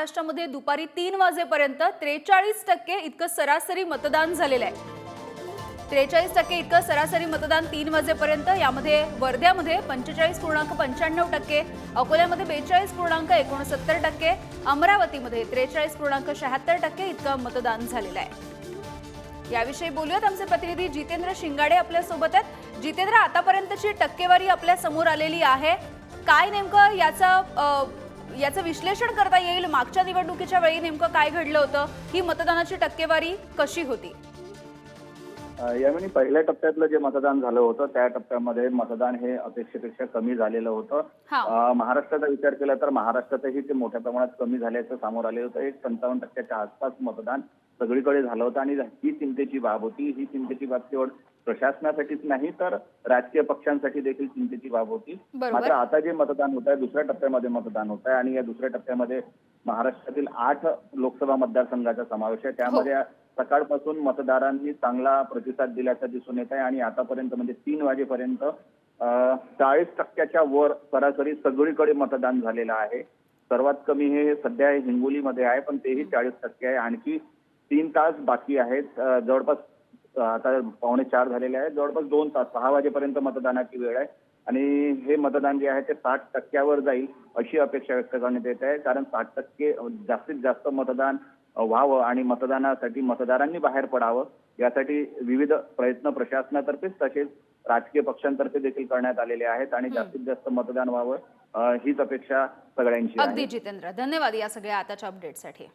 महाराष्ट्रामध्ये दुपारी तीन वाजेपर्यंत त्रेचाळीस टक्के इतकं सरासरी मतदान झालेलं आहे. त्रेचाळीस टक्के इतकं सरासरी मतदान तीन वाजेपर्यंत यामध्ये वर्ध्यामध्ये पंचेचाळीस पूर्णांक पंच्याण्णव टक्के अकोल्यामध्ये बेचाळीस पूर्णांक एकोणसत्तर टक्के अमरावतीमध्ये त्रेचाळीस पूर्णांक शहात्तर टक्के इतकं मतदान झालेलं आहे. याविषयी बोलूयात आमचे प्रतिनिधी जितेंद्र शिंगाडे आपल्यासोबत आहेत. जितेंद्र आतापर्यंतची टक्केवारी आपल्यासमोर आलेली आहे. काय नेमकं याचा याचं विश्लेषण करता येईल. मागच्या निवडणुकीच्या वेळी नेमकं काय घडलं होतं? ही मतदानाची टक्केवारी कशी होती? यावेळी पहिल्या टप्प्यातलं जे मतदान झालं होतं त्या टप्प्यामध्ये मतदान हे अपेक्षेपेक्षा कमी झालेलं होतं. महाराष्ट्राचा विचार केला तर महाराष्ट्रातही ते मोठ्या प्रमाणात कमी झाल्याचं समोर आले होतं. एक पंचावन्न टक्क्याच्या आसपास मतदान सगळीकडे झालं होतं आणि ही चिंतेची बाब होती. ही चिंतेची बाब केवळ प्रशासनासाठीच नाही तर राजकीय पक्षांसाठी देखील चिंतेची बाब होती. मात्र आता जे मतदान होत आहे दुसऱ्या टप्प्यामध्ये मतदान होत आहे आणि या दुसऱ्या टप्प्यामध्ये महाराष्ट्रातील आठ लोकसभा मतदारसंघाचा समावेश आहे. त्यामध्ये सकाळपासून मतदारांनी चांगला प्रतिसाद दिल्याचं दिसून येत आहे आणि आतापर्यंत म्हणजे तीन वाजेपर्यंत चाळीस टक्क्याच्या वर सरासरी सगळीकडे मतदान झालेलं आहे. सर्वात कमी हे सध्या हिंगोलीमध्ये आहे पण तेही चाळीस टक्के आहे. आणखी तीन तास बाकी आहेत. जवळपास आता पावणे चार झालेले आहेत. जवळपास दोन तास सहा वाजेपर्यंत मतदानाची वेळ आहे. आणि हे मतदान जे आहे ते साठ टक्क्यावर जाईल अशी अपेक्षा व्यक्त करण्यात येत आहे. कारण साठ टक्के जास्तीत जास्त मतदान व्हावं आणि मतदानासाठी मतदारांनी बाहेर पडावं यासाठी विविध प्रयत्न प्रशासनातर्फेच तसेच राजकीय पक्षांतर्फे देखील करण्यात आलेले आहेत आणि जास्तीत जास्त मतदान व्हावं हीच अपेक्षा सगळ्यांची अगदी जितेंद्र धन्यवाद या सगळ्या आताच्या अपडेटसाठी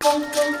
Thank you.